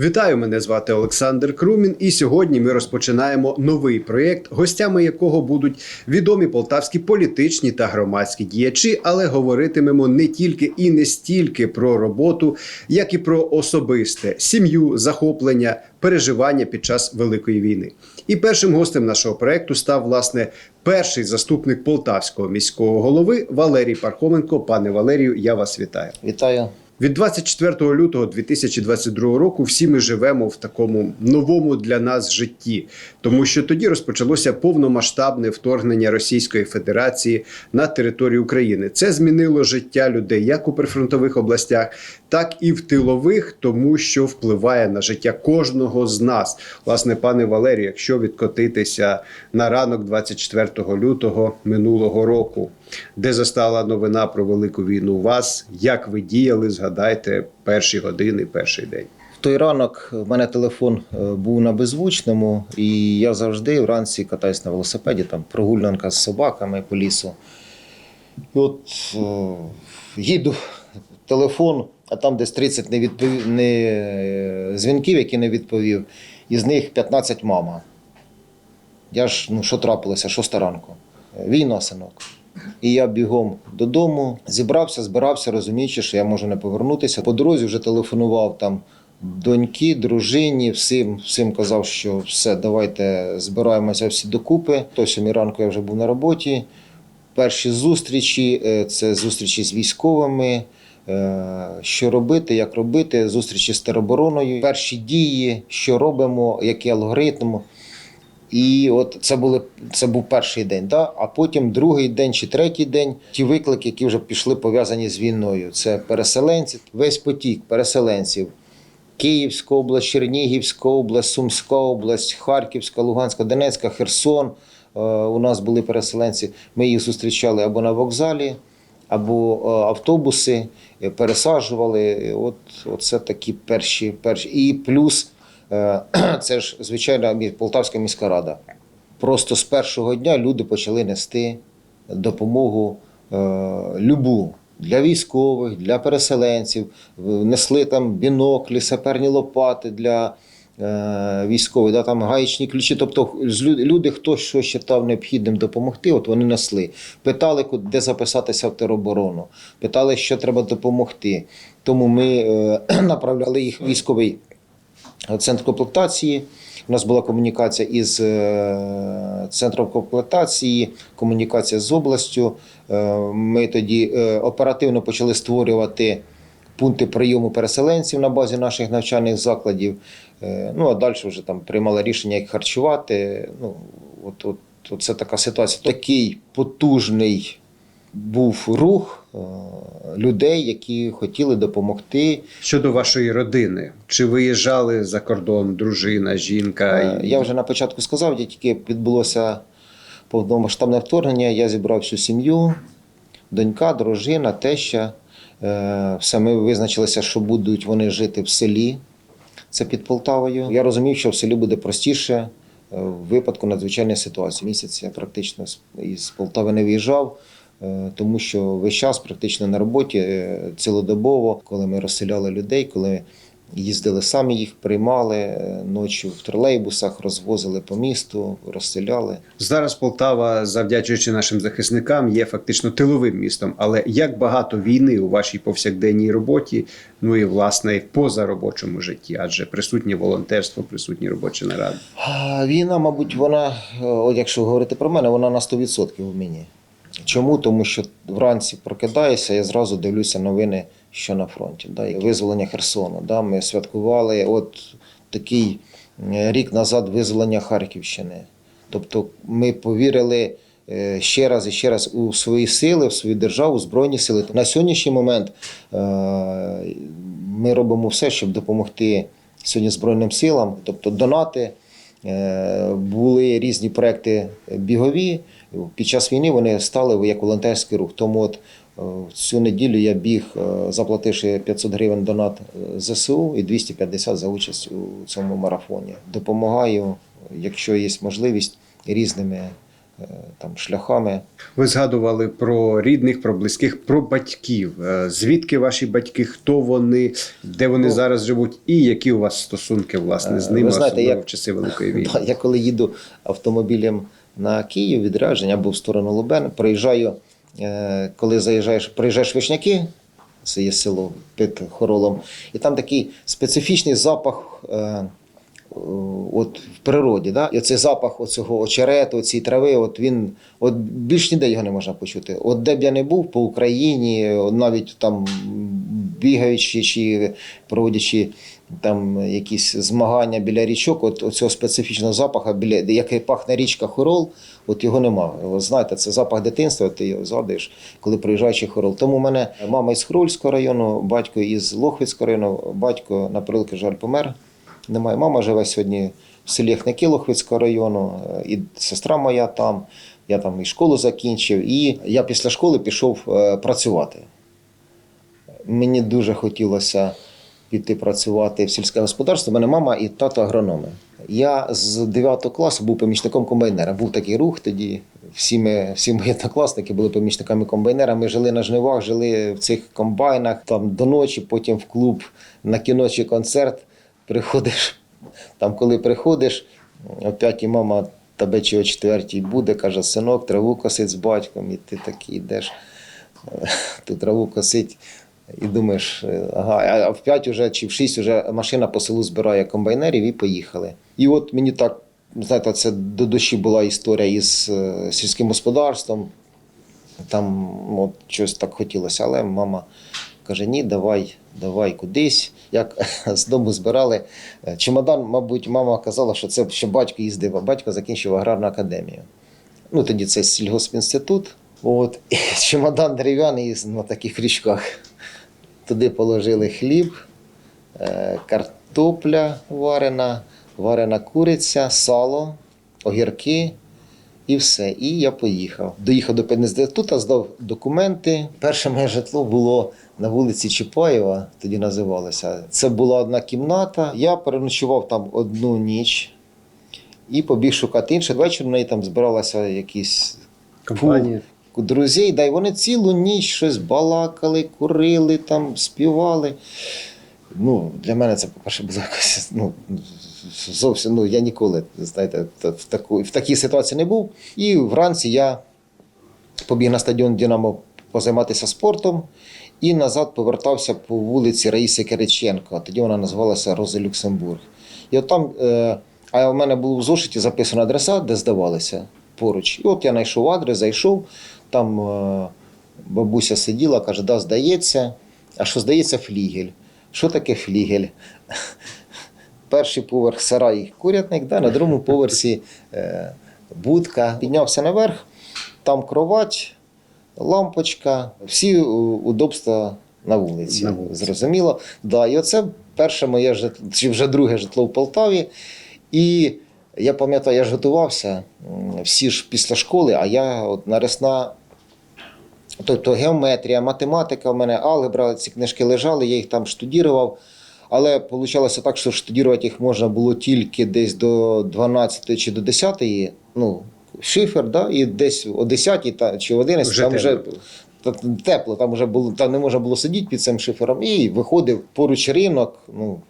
Вітаю, мене звати Олександр Крумін, і сьогодні ми розпочинаємо новий проєкт, гостями якого будуть відомі полтавські політичні та громадські діячі, але говоритимемо не тільки і не стільки про роботу, як і про особисте сім'ю, захоплення, переживання під час великої війни. І першим гостем нашого проєкту став власне перший заступник полтавського міського голови Валерій Пархоменко. Пане Валерію, я вас вітаю. Вітаю. Від 24 лютого 2022 року всі ми живемо в такому новому для нас житті, тому що тоді розпочалося повномасштабне вторгнення Російської Федерації на територію України. Це змінило життя людей як у прифронтових областях, так і в тилових, тому що впливає на життя кожного з нас. Власне, пане Валерію, якщо відкотитися на ранок 24 лютого минулого року, де застала новина про велику війну вас, як ви діяли, згадайте перші години, перший день. В той ранок в мене телефон е, був на беззвучному, і я завжди вранці катаюсь на велосипеді, там прогулянка з собаками по лісу. І от е, їду, телефон, а там десь 30 не відповів, не, е, дзвінків, які не відповів, із них 15 мама. Я ж, ну що трапилося, шоста ранку. Війна, синок. І я бігом додому, зібрався, збирався, розуміючи, що я можу не повернутися. По дорозі вже телефонував там доньки, дружині, всім, всім казав, що все, давайте збираємося всі докупи. То сьомій ранку я вже був на роботі. Перші зустрічі е, це зустрічі з військовими. е, Що робити, як робити, зустрічі з теробороною, перші дії, що робимо, який алгоритм. І от це були це був перший день. Да? А потім другий день чи третій день ті виклики, які вже пішли пов'язані з війною. Це переселенці, весь потік переселенців. Київська область, Чернігівська область, Сумська область, Харківська, Луганська, Донецька, Херсон. Е, У нас були переселенці. Ми їх зустрічали або на вокзалі, або е, автобуси, е, пересаджували. От, це такі перші, перші. І плюс це ж звичайно Полтавська міська рада. Просто з першого дня люди почали нести допомогу е, любу для військових, для переселенців. Несли там біноклі, саперні лопати для е, військових, да, там гаєчні ключі. Тобто люди, хто що вважав необхідним допомогти, от вони несли. Питали, де записатися в тероборону, питали, що треба допомогти. Тому ми е, направляли їх військовий центр комплектації. У нас була комунікація із е, центром комплектації, комунікація з областю. Е, Ми тоді е, оперативно почали створювати пункти прийому переселенців на базі наших навчальних закладів. Ну а далі вже там приймали рішення, як харчувати. Ну, от, от, от це така ситуація. Такий потужний був рух е, людей, які хотіли допомогти. Щодо вашої родини, чи виїжджали за кордон дружина, жінка? Е, Я вже на початку сказав, як тільки відбулося повномасштабне вторгнення, я зібрав всю сім'ю, донька, дружина, теща. Е, Все, ми визначилися, що будуть вони жити в селі. Це під Полтавою. Я розумів, що в селі буде простіше в випадку надзвичайної ситуації. Місяць я практично із Полтави не виїжджав, тому що весь час практично на роботі е, цілодобово, коли ми розселяли людей, коли їздили самі їх, приймали е, ночі в тролейбусах, розвозили по місту, розселяли. Зараз Полтава, завдячуючи нашим захисникам, є фактично тиловим містом. Але як багато війни у вашій повсякденній роботі, ну і власне в позаробочому житті, адже присутнє волонтерство, присутні робочі наради. Війна, мабуть, вона, е, от якщо говорити про мене, вона на 100% в мені. Чому? Тому що вранці прокидаюся, я зразу дивлюся новини, що на фронті. Да? і Визволення Херсону. Да? Ми святкували от такий е, рік назад визволення Харківщини. Тобто ми повірили е, ще раз і ще раз у свої сили, в свою державу, Збройні сили. На сьогоднішній момент е, ми робимо все, щоб допомогти сьогодні Збройним силам, тобто донати. Були різні проекти бігові. Під час війни вони стали як волонтерський рух. Тому от е, цю неділю я біг, е, заплативши 500 гривень донат е, ЗСУ і 250 за участь у цьому марафоні. Допомагаю, якщо є можливість, різними там, шляхами. Ви згадували про рідних, про близьких, про батьків. Звідки ваші батьки, хто вони, де вони Ну, зараз живуть, і які у вас стосунки власне з Е, ви ними, знаєте, особливо як- в часи Великої війни? Я коли їду автомобілем на Київ відрядження або в сторону Лубен, проїжджаю, е, коли заїжджаєш, проїжджаєш Вишняки, це є село під Хоролом, і там такий специфічний запах. е, От в природі, да? і оцей запах оцього очерету, цієї трави, от він от більш ніде його не можна почути. От де б я не був по Україні, навіть там бігаючи чи проводячи там якісь змагання біля річок, от цього специфічного запаху, біля який пахне річка Хорол, от його нема. От знаєте, це запах дитинства, ти його згадуєш, коли приїжджаєш Хорол. Тому в мене мама із Хорольського району, батько із Лохвицького району, батько на прилки жаль помер. Немає. Мама живе сьогодні в селі Хники Лохвицького району, е, і сестра моя там. Я там і школу закінчив, і я після школи пішов е, працювати. Мені дуже хотілося піти працювати в сільське господарство. У мене мама і тато агрономи. Я з 9 класу був помічником комбайнера. Був такий рух тоді. Всі, ми, всі мої однокласники були помічниками комбайнера. Ми жили на жнивах, жили в цих комбайнах там до ночі, потім в клуб на кіно чи концерт. Приходиш, там, коли приходиш, о п'ятій мама тебе чи о четвертій буде, каже, синок, траву косить з батьком, і ти такий йдеш ту траву косить. І думаєш, е, ага, а в 5 уже чи в 6 вже машина по селу збирає комбайнерів і поїхали. І от мені так, знаєте, це до душі була історія із е, сільським господарством. Там от, щось так хотілося, але мама каже: ні, давай, давай кудись. Як з дому збирали е, чемодан, мабуть, мама казала, що це ще батько їздив, а батько закінчив аграрну академію. Ну, тоді це сільгоспінститут. От, чемодан дерев'яний на таких річках. Туди положили хліб, е, картопля варена, варена куриця, сало, огірки і все. І я поїхав. Доїхав до пединституту, здав документи. Перше моє житло було на вулиці Чапаєва, тоді називалося. Це була одна кімната. Я переночував там одну ніч і побіг шукати інше. Ввечері в неї там збиралася якісь Компанія. Друзей, да, і вони цілу ніч щось балакали, курили, там, співали. Ну, для мене це, по-перше, було якось ну, зовсім. Ну, я ніколи, знаєте, в, таку, в такій ситуації не був. І вранці я побіг на стадіон Динамо позайматися спортом і назад повертався по вулиці Раїси Кириченко. Тоді вона називалася Роза Люксембург. І от там, е, а в мене було в зошиті записана адреса, де здавалися поруч. І от я знайшов адрес, зайшов, там е, бабуся сиділа, каже, да, здається. А що здається, флігель. Що таке флігель? Перший поверх сарай курятник, да, на другому поверсі е, будка. Піднявся наверх, там кровать, лампочка, всі удобства на вулиці. На вулиці. Зрозуміло. Да, і оце перше моє житло, чи вже друге житло в Полтаві. І я пам'ятаю, я ж готувався всі ж після школи, а я от нарисна Тобто геометрія, математика, в мене алгебра, ці книжки лежали, я їх там штудірував. Але вийшло так, що штудірувати їх можна було тільки десь до 12 чи до 10, ну, шифер, да? і десь о 10 та, чи о 11 Вже там вже та- тепло, там вже було, там не можна було сидіти під цим шифером. І виходив поруч ринок. Ну,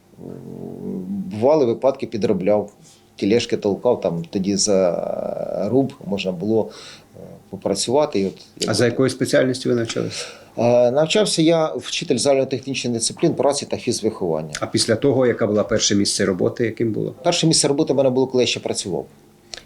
бували випадки, підробляв, тілешки толкав, там тоді за руб можна було е, попрацювати. І от, А за якою спеціальністю ви навчалися? Е, Навчався я вчитель загальнотехнічних дисциплін праці та фізвиховання. А після того, яка була перше місце роботи, яким було? Перше місце роботи в мене було, коли я ще працював.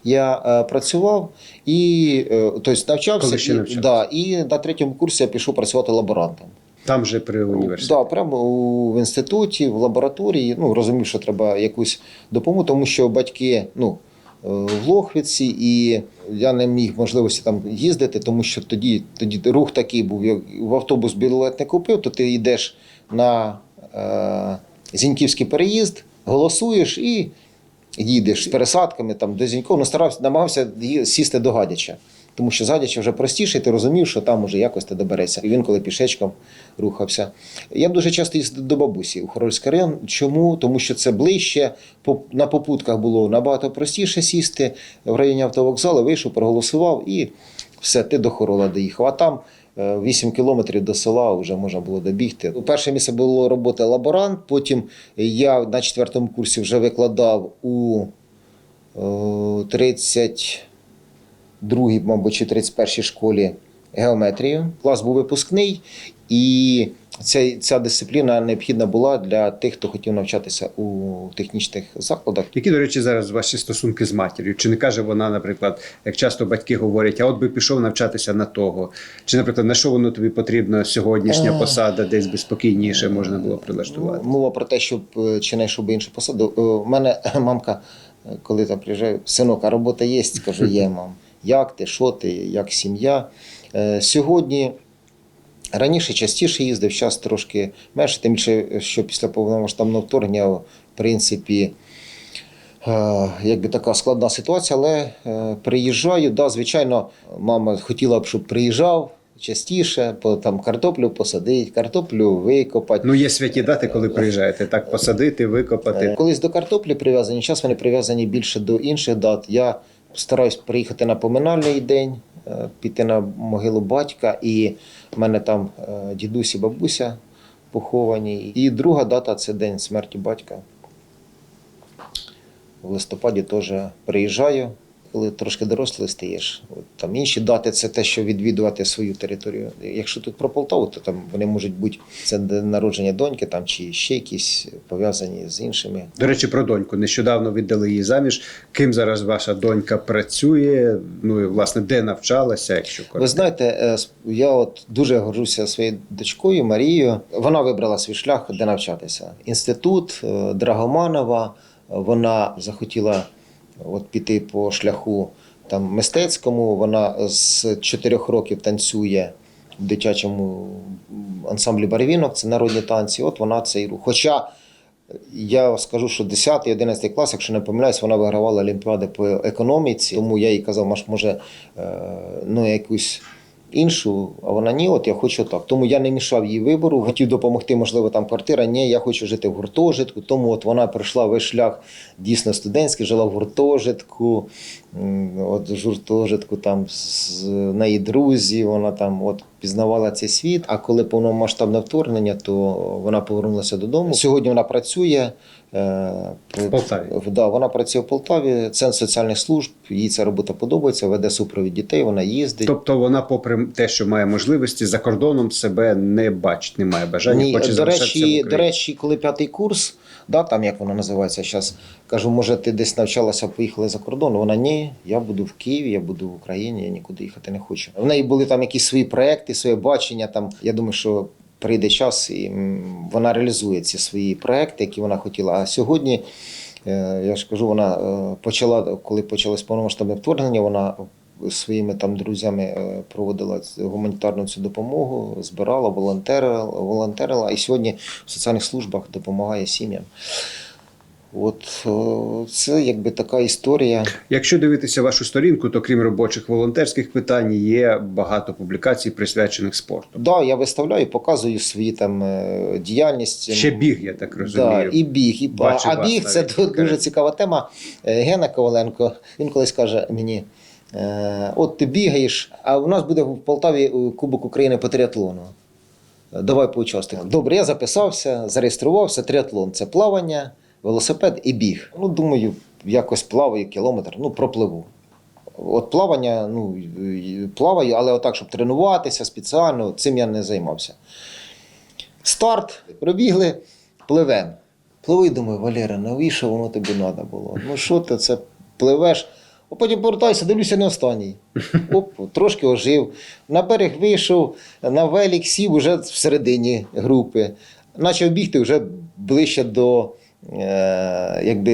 Я е, працював і е, тобто навчався, ще і, да, і на третьому курсі я пішов працювати лаборантом. Там же при університеті. Да, прямо у, в інституті, в лабораторії. Ну, розумів, що треба якусь допомогу, тому що батьки ну, е, в Лохвиці, і я не міг можливості там їздити, тому що тоді, тоді рух такий був. як В автобус білет не купив, то ти йдеш на е, Зіньківський переїзд, голосуєш і їдеш з пересадками там, до Зінькова. Ну, старався, намагався сісти до Гадяча тому що задячи вже простіше, і ти розумів, що там уже якось ти добереться. І він, коли пішечком рухався. Я дуже часто їздив до бабусі у Хорольський район. Чому? Тому що це ближче, на попутках було набагато простіше сісти в районі автовокзалу, вийшов, проголосував і все, ти до Хорола доїхав. А там е, 8 кілометрів до села вже можна було добігти. Ну, перше місце було роботи лаборант. Потім я на четвертому курсі вже викладав у е, 30 другій, мабуть, чи 31-й школі геометрію. Клас був випускний, і ця, ця дисципліна необхідна була для тих, хто хотів навчатися у технічних закладах. Які, до речі, зараз ваші стосунки з матір'ю? Чи не каже вона, наприклад, як часто батьки говорять, а от би пішов навчатися на того? Чи, наприклад, на що воно тобі потрібно сьогоднішня е. посада, десь би спокійніше можна було прилаштувати? Мова про те, щоб е, чи знайшов би іншу посаду. Е, у мене мамка. Коли там приїжджаю, синок, а робота є, кажу, є мам. Як ти, що ти, як сім'я? Е, Сьогодні раніше частіше їздив, зараз трошки менше, тим більше, що після повномасштабного вторгнення, в принципі, Е, якби така складна ситуація, але е, приїжджаю. Да, звичайно, мама хотіла б, щоб приїжджав частіше, по там картоплю посадити, картоплю викопати. Ну, є святі дати, коли приїжджаєте, так посадити, викопати. Колись до картоплі прив'язані, зараз вони прив'язані більше до інших дат. Я стараюсь приїхати на поминальний день, е, піти на могилу батька, і в мене там е, дідусь і бабуся поховані. І друга дата це день смерті батька. В листопаді теж приїжджаю, коли трошки дорослий стаєш. От Там інші дати це те, що відвідувати свою територію. Якщо тут про Полтаву, то там вони можуть бути це народження доньки там, чи ще якісь пов'язані з іншими. До речі, про доньку. Нещодавно віддали її заміж. Ким зараз ваша донька працює? Ну і власне де навчалася, якщо Ви знаєте, е, я от дуже горжуся своєю дочкою Марією. Вона вибрала свій шлях, де навчатися. Інститут е, Драгоманова. Вона захотіла от піти по шляху там мистецькому. Вона з чотирьох років танцює в дитячому ансамблі барвінок, це народні танці. От вона цей рух. Хоча я скажу, що 10-11 клас, якщо не помиляюсь, вона вигравала олімпіади по економіці. Тому я їй казав, може, е, ну, якусь іншу, а вона ні, от я хочу так. Тому я не мішав їй вибору, хотів допомогти, можливо, там квартира. Ні, я хочу жити в гуртожитку. Тому от вона пройшла весь шлях дійсно студентський, жила в гуртожитку. От з гуртожитку там з неї друзі, вона там от пізнавала цей світ. А коли повномасштабне вторгнення, то вона повернулася додому. Сьогодні вона працює. е, В Полтаві. Да, вона працює в Полтаві, центр соціальних служб. Їй ця робота подобається, веде супровід дітей, вона їздить. Тобто вона, попри те, що має можливості, за кордоном себе не бачить, не має бажання, Ні, хоче до речі, до речі, коли п'ятий курс, да, там як воно називається зараз, кажу, може, ти десь навчалася, поїхали за кордон. Вона ні, я буду в Києві, я буду в Україні, я нікуди їхати не хочу. В неї були там якісь свої проекти, своє бачення. Там я думаю, що прийде час, і вона реалізує ці свої проекти, які вона хотіла. А сьогодні. е, Я ж кажу, вона е, почала, коли почалось повномасштабне вторгнення, вона своїми там друзями е, проводила гуманітарну цю допомогу, збирала, волонтерила, волонтерила і сьогодні в соціальних службах допомагає сім'ям. От е, це якби така історія. Якщо дивитися вашу сторінку, то крім робочих волонтерських питань є багато публікацій, присвячених спорту. Да, я виставляю, показую свої там е, діяльність. Ще біг, я так Да, розумію. і біг, і Бачу а біг це навіть дуже цікава тема. Е, Гена Коваленко, він колись каже мені: от ти бігаєш, а у нас буде в Полтаві Кубок України по триатлону. Давай поучаствуємо. Добре, я записався, зареєструвався. Триатлон це плавання, велосипед і біг. Ну, думаю, якось плаваю кілометр, ну, пропливу. От плавання, ну, плаваю, але отак, щоб тренуватися спеціально, цим я не займався. Старт, пробігли, пливем. Пливу і думаю, Валера, навіщо воно тобі треба було? Ну що ти це пливеш? А потім повертаюся, дивлюся не останній. Оп, трошки ожив. На берег вийшов, на велик сів уже всередині групи. Почав бігти вже ближче до якби,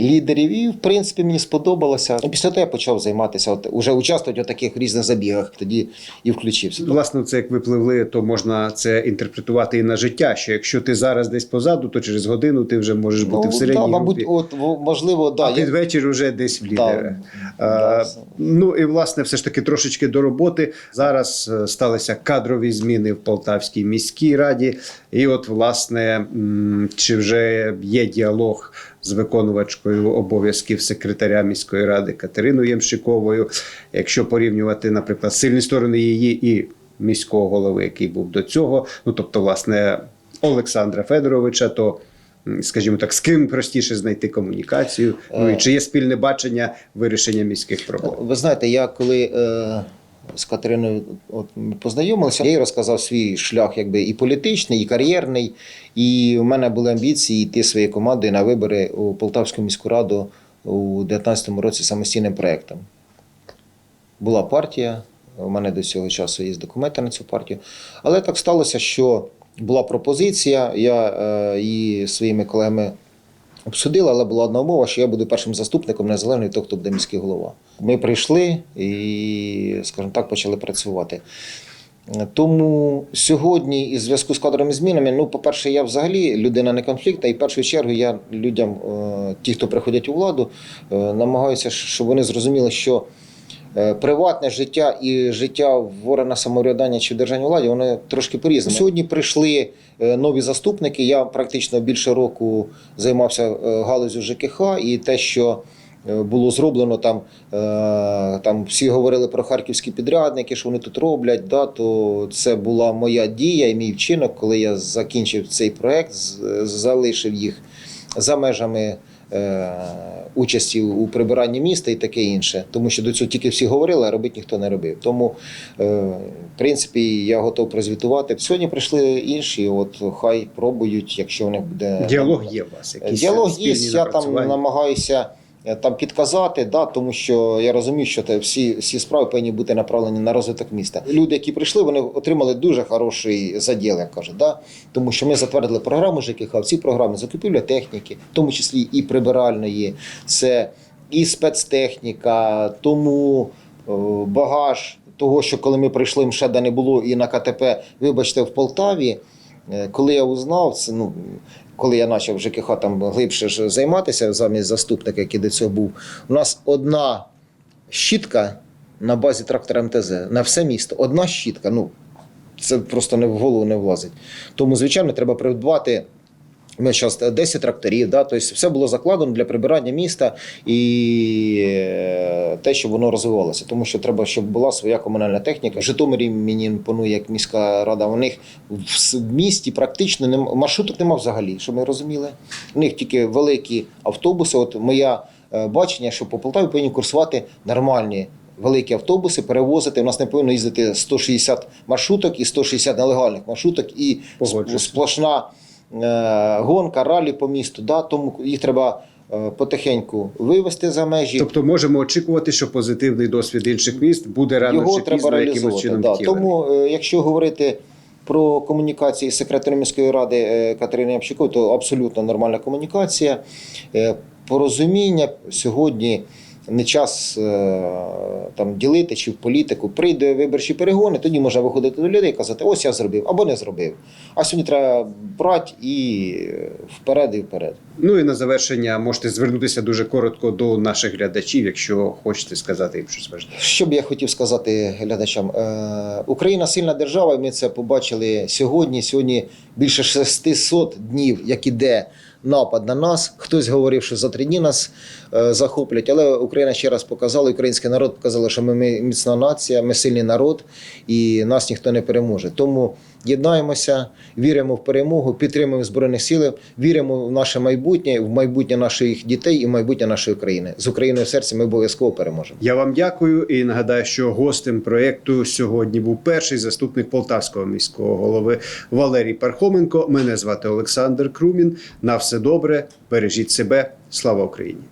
лідерів. І, в принципі, мені сподобалося. Після того я почав займатися, от, уже участвувати у таких різних забігах. Тоді і включився. Власне, це як ви пливли, то можна це інтерпретувати і на життя. Що якщо ти зараз десь позаду, то через годину ти вже можеш бути в середній Ну, да, мабуть, групі, от, можливо, да, а я- під вечір вже десь в лідера. Е, Ну і власне, все ж таки трошечки до роботи. Зараз е, сталися кадрові зміни в Полтавській міській раді. І, от, власне, чи вже є діалог з виконувачкою обов'язків секретаря міської ради Катериною Ємщиковою. Якщо порівнювати, наприклад, сильні сторони її і міського голови, який був до цього, ну тобто, власне, Олександра Федоровича, то. Скажімо так, з ким простіше знайти комунікацію? Ну і чи є спільне бачення вирішення міських проблем? Ви знаєте, я коли е, з Катериною от, ми познайомилися, я їй розказав свій шлях якби, і політичний, і кар'єрний. І в мене були амбіції йти своєю командою на вибори у Полтавську міську раду у 2019 році самостійним проєктом. Була партія, у мене до цього часу є документи на цю партію. Але так сталося, що була пропозиція, я е, її своїми колегами обсудили, але була одна умова, що я буду першим заступником незалежно від того, хто буде міський голова. Ми прийшли і, скажімо так, почали працювати. Тому сьогодні, із зв'язку з кадровими змінами, ну, по-перше, я взагалі людина не конфліктна, і в першу чергу я людям, е, ті, хто приходять у владу, е, намагаюся, щоб вони зрозуміли, що приватне життя і життя в органах самоврядування чи в державній владі, вони трошки по-різному. Сьогодні прийшли е, нові заступники. Я практично більше року займався е, галузю ЖКХ і те, що е, було зроблено там, е, там всі говорили про харківські підрядники, що вони тут роблять. Да, то це була моя дія і мій вчинок, коли я закінчив цей проект, залишив їх за межами. Участі у прибиранні міста і таке інше, тому що до цього тільки всі говорили, а робити ніхто не робив. Тому, е, в принципі, я готов прозвітувати. Сьогодні прийшли інші. От хай пробують, якщо в них буде Діалог є у вас. Якісь Діалог є, я там намагаюся там підказати, да, тому що я розумію, що те, всі, всі справи повинні бути направлені на розвиток міста. Люди, які прийшли, вони отримали дуже хороший заділ, як кажуть, да? тому що ми затвердили програму ЖКХ, в цій програмі закупівля техніки, в тому числі і прибиральної, це і спецтехніка, тому е, багаж того, що коли ми прийшли, МШЕДа не було, і на КТП, вибачте, в Полтаві. Е, Коли я узнав, це ну коли я почав вже там глибше займатися замість заступника, який до цього був, у нас одна щітка на базі трактора МТЗ на все місто. Одна щітка. Ну це просто не в голову не влазить. Тому, звичайно, треба придбати. Ми зараз 10 тракторів, да, тобто все було закладено для прибирання міста і е, те, щоб воно розвивалося. Тому що треба, щоб була своя комунальна техніка. В Житомирі мені імпонує як міська рада. У них в місті практично нем, маршруток нема взагалі, щоб ми розуміли. У них тільки великі автобуси. От моє е, бачення, що по Полтаві повинні курсувати нормальні. Великі автобуси перевозити. У нас не повинно їздити 160 маршруток і 160 нелегальних маршруток, і Погоджуюсь. сплошна е, гонка, ралі по місту. Да? Тому їх треба е, потихеньку вивести за межі. Тобто можемо очікувати, що позитивний досвід інших міст буде рано Його чи пізно якимось чином Да. Тому, е, якщо говорити про комунікації з секретарем міської ради е, Катерини Ямщикової, то абсолютно нормальна комунікація. Е, Порозуміння сьогодні. Не час е, там ділити чи в політику. Прийде виборчі перегони, тоді можна виходити до людей і казати, ось я зробив або не зробив. А сьогодні треба брати і вперед і вперед. Ну і на завершення можете звернутися дуже коротко до наших глядачів, якщо хочете сказати їм щось важливе. Що б я хотів сказати глядачам? Е, Україна сильна держава, ми це побачили сьогодні. Сьогодні більше 600 днів, як іде напад на нас. Хтось говорив, що за три дні нас е, захоплять, але Україна ще раз показала, український народ показала, що ми, ми міцна нація, ми сильний народ, і нас ніхто не переможе. Тому єднаємося, віримо в перемогу, підтримуємо збройних сил, віримо в наше майбутнє, в майбутнє наших дітей і в майбутнє нашої країни. З Україною в серці ми обов'язково переможемо. Я вам дякую і нагадаю, що гостем проєкту сьогодні був перший заступник полтавського міського голови Валерій Пархоменко. Мене звати Олександр Крумін. На все добре, бережіть себе. Слава Україні!